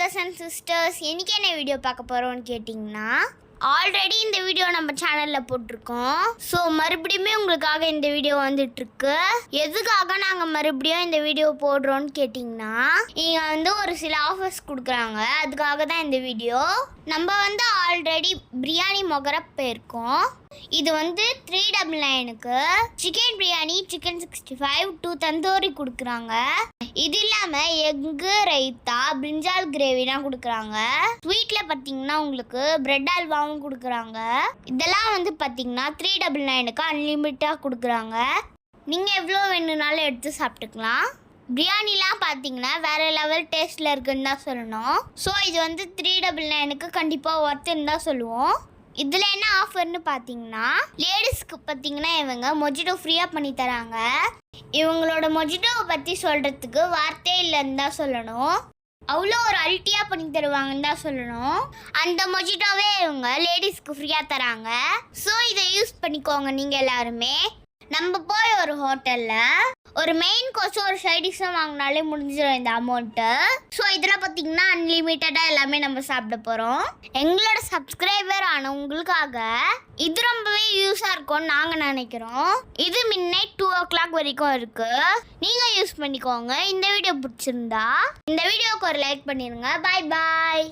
Brothers and sisters இன்றைக்கி என்ன video பார்க்க போகிறோன்னு கேட்டிங்கன்னா ஆல்ரெடி இந்த வீடியோ நம்ம சேனலில் போட்டிருக்கோம். ஸோ மறுபடியுமே உங்களுக்காக இந்த வீடியோ வந்துட்டுருக்கு. எதுக்காக நாங்கள் மறுபடியும் இந்த வீடியோ போடுறோம்னு கேட்டிங்கன்னா இங்கே வந்து ஒரு சில ஆஃபர்ஸ் கொடுக்குறாங்க. அதுக்காக தான் இந்த வீடியோ நம்ம வந்து ஆல்ரெடி பிரியாணி மொகர போயிருக்கோம். இது வந்து த்ரீ டபுள் நைனுக்கு chicken biryani chicken sixty five two tandoori கொடுக்குறாங்க. இது இல்லாமல் எக்கு ரைத்தா பிரிஞ்சால் கிரேவிலாம் கொடுக்குறாங்க. ஸ்வீட்டில் பார்த்தீங்கன்னா உங்களுக்கு பிரெட் அல்வாவும் கொடுக்குறாங்க. இதெல்லாம் வந்து பார்த்தீங்கன்னா த்ரீ டபுள் நைனுக்கு அன்லிமிட்டாக கொடுக்குறாங்க. நீங்கள் எவ்வளோ வேணும்னாலும் எடுத்து சாப்பிட்டுக்கலாம். பிரியாணிலாம் பார்த்தீங்கன்னா வேற லெவல் டேஸ்ட்டில் இருக்குன்னு தான் சொல்லணும். ஸோ இது வந்து த்ரீ டபுள் நைனுக்கு கண்டிப்பாக ஒர்த்துன்னு தான் சொல்லுவோம். இதில் என்ன ஆஃபர்னு பார்த்தீங்கன்னா லேடிஸ்க்கு பார்த்தீங்கன்னா இவங்க மொஜிட்டோ ஃப்ரீயாக பண்ணி தராங்க. இவங்களோட மொஜிட்டோவை பற்றி சொல்கிறதுக்கு வார்த்தையே இல்லைன்னு தான் சொல்லணும். அவ்வளோ ஒரு அல்ட்டியாக பண்ணி தருவாங்கன்னு தான் சொல்லணும். அந்த மொஜிட்டோவே இவங்க லேடிஸ்க்கு ஃப்ரீயாக தராங்க. ஸோ இதை யூஸ் பண்ணிக்கோங்க நீங்கள் எல்லாருமே. நம்ம போய் ஒரு ஹோட்டலில் ஒரு மெயின் கோர்ஸும் ஒரு சைட் வாங்கினாலே முடிஞ்சிடும் இந்த அமௌண்ட்டு ஸோ இதில் பார்த்தீங்கன்னா அன்லிமிட்டடாக எல்லாமே நம்ம சாப்பிட போகிறோம் எங்களோட சப்ஸ்கிரைபர் ஆன உங்களுக்காக இது ரொம்பவே யூஸாக இருக்கும்னு நாங்கள் நினைக்கிறோம். இது மின் நைட் டூ ஓ கிளாக் வரைக்கும் இருக்குது நீங்கள் யூஸ் பண்ணிக்கோங்க. இந்த வீடியோ பிடிச்சிருந்தா இந்த வீடியோவுக்கு ஒரு லைக் பண்ணிடுங்க பாய் பாய்